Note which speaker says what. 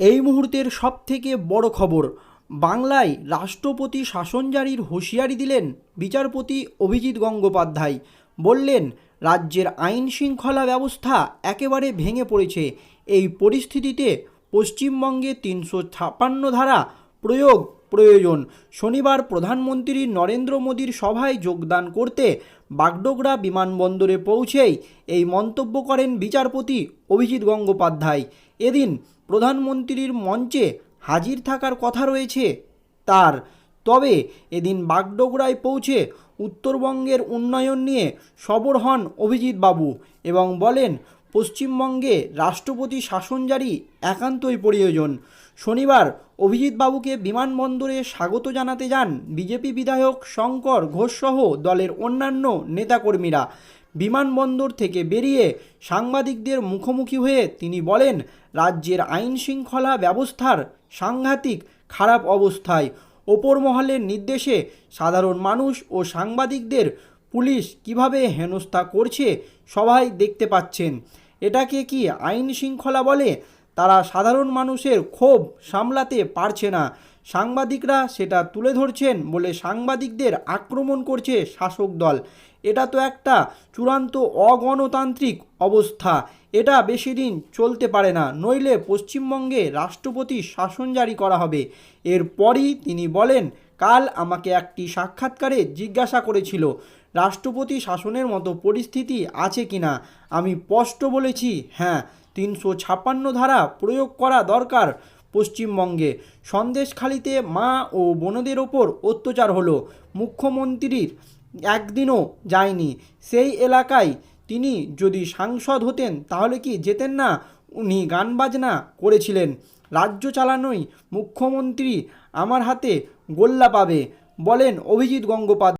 Speaker 1: এই মুহূর্তের সবথেকে বড় খবর, বাংলায় রাষ্ট্রপতি শাসন জারির হুঁশিয়ারি দিলেন বিচারপতি অভিজিৎ গঙ্গোপাধ্যায়। বললেন, রাজ্যের আইন শৃঙ্খলা ব্যবস্থা একেবারে ভেঙে পড়েছে। এই পরিস্থিতিতে পশ্চিমবঙ্গে তিনশো ছাপান্ন ধারা প্রয়োগ প্রয়োজন। শনিবার প্রধানমন্ত্রী নরেন্দ্র মোদীর সভায় যোগদান করতে বাগডোগরা বিমানবন্দরে পৌঁছেই এই মন্তব্য করেন বিচারপতি অভিজিৎ গঙ্গোপাধ্যায়। এদিন প্রধানমন্ত্রীর মঞ্চে হাজির থাকার কথা রয়েছে তার। তবে এদিন বাগডোগরায় পৌঁছে উত্তরবঙ্গের উন্নয়ন নিয়ে সবর হন অভিজিৎ বাবু এবং বলেন, পশ্চিমবঙ্গে রাষ্ট্রপতি শাসন জারি একান্তই প্রয়োজন। শনিবার অভিজিৎ বাবুকে বিমানবন্দরে স্বাগত জানাতে যান বিজেপি বিধায়ক শঙ্কর ঘোষসহ দলের অন্যান্য নেতাকর্মীরা। বিমানবন্দর থেকে বেরিয়ে সাংবাদিকদের মুখোমুখি হয়ে তিনি বলেন, রাজ্যের আইন শৃঙ্খলা ব্যবস্থার সাংঘাতিক খারাপ অবস্থায় ওপর মহলের নির্দেশে সাধারণ মানুষ ও সাংবাদিকদের পুলিশ কীভাবে হেনস্থা করছে সবাই দেখতে পাচ্ছেন। এটাকে কি আইন শৃঙ্খলা বলে? তারা সাধারণ মানুষের ক্ষোভ সামলাতে পারছে না। সাংবাদিকরা সেটা তুলে ধরছেন বলে সাংবাদিকদের আক্রমণ করছে শাসক দল। এটা তো একটা চূড়ান্ত অগণতান্ত্রিক অবস্থা। এটা বেশি দিন চলতে পারে না, নইলে পশ্চিমবঙ্গে রাষ্ট্রপতি শাসন জারি করা হবে। এরপরই তিনি বলেন, কাল আমাকে একটি সাক্ষাৎকারে জিজ্ঞাসা করেছিল, রাষ্ট্রপতি শাসনের মতো পরিস্থিতি আছে কিনা আমি স্পষ্ট বলেছি হ্যাঁ তিনশো ছাপ্পান্ন ধারা প্রয়োগ করা দরকার। পশ্চিমবঙ্গে। সন্দেশখালিতে মা ও বোনদের ওপর অত্যাচার হলো। মুখ্যমন্ত্রীর একদিনও যায়নি। সেই এলাকায় তিনি যদি সাংসদ হতেন, তাহলে কি যেতেন না? উনি গান বাজনা করেছিলেন। রাজ্য চালানোই মুখ্যমন্ত্রী আমার হাতে গোল্লা পাবে, বলেন অভিজিৎ গঙ্গোপাধ্যায়।